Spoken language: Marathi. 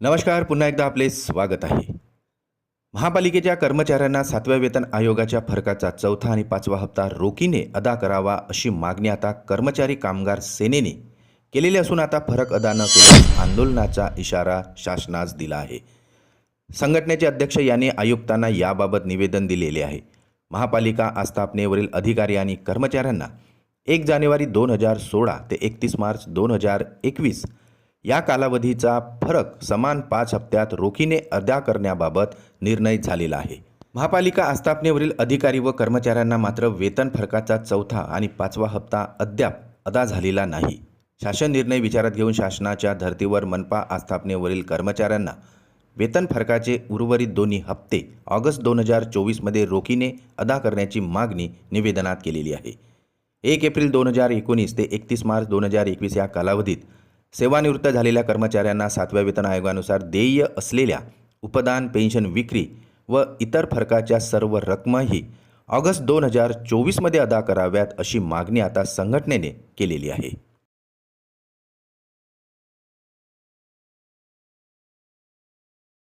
नमस्कार पुन्हा एकदा आपले स्वागत आहे. महापालिकेच्या कर्मचाऱ्यांना सातव्या वेतन आयोगाच्या फरकाचा चौथा आणि पाचवा हप्ता रोखीने अदा करावा अशी मागणी आता कर्मचारी कामगार सेनेने केलेली असून आता फरक अदा न केल्यास आंदोलनाचा इशारा शासनास दिला आहे. संघटनेचे अध्यक्ष यांनी आयुक्तांना याबाबत निवेदन दिलेले आहे. महापालिका आस्थापनेवरील अधिकारी आणि कर्मचाऱ्यांना एक जानेवारी दोन हजार सोळा ते एकतीस मार्च दोन हजार एकवीस या कालावधीचा फरक समान पाच हप्त्यात रोखीने अदा करण्याबाबत निर्णय झालेला आहे. महापालिका आस्थापनेवरील अधिकारी व कर्मचाऱ्यांना मात्र वेतन फरकाचा चौथा आणि पाचवा हप्ता अद्याप अदा झालेला नाही. शासन निर्णय विचारात घेऊन शासनाच्या धर्तीवर मनपा आस्थापनेवरील कर्मचाऱ्यांना वेतन फरकाचे उर्वरित दोन्ही हप्ते ऑगस्ट दोन हजार चोवीसमध्ये रोखीने अदा करण्याची मागणी निवेदनात केलेली आहे. एक एप्रिल दोन हजार एकोणीस ते एकतीस मार्च दोन हजार एकवीस या कालावधीत सेवानिवृत्त झालेल्या कर्मचाऱ्यांना सातव्या वेतन आयोगानुसार देय असलेल्या उपदान पेन्शन विक्री व इतर फरकाच्या सर्व रकमाही ऑगस्ट दोन हजार चोवीसमध्ये अदा कराव्यात अशी मागणी आता संघटनेने केलेली आहे.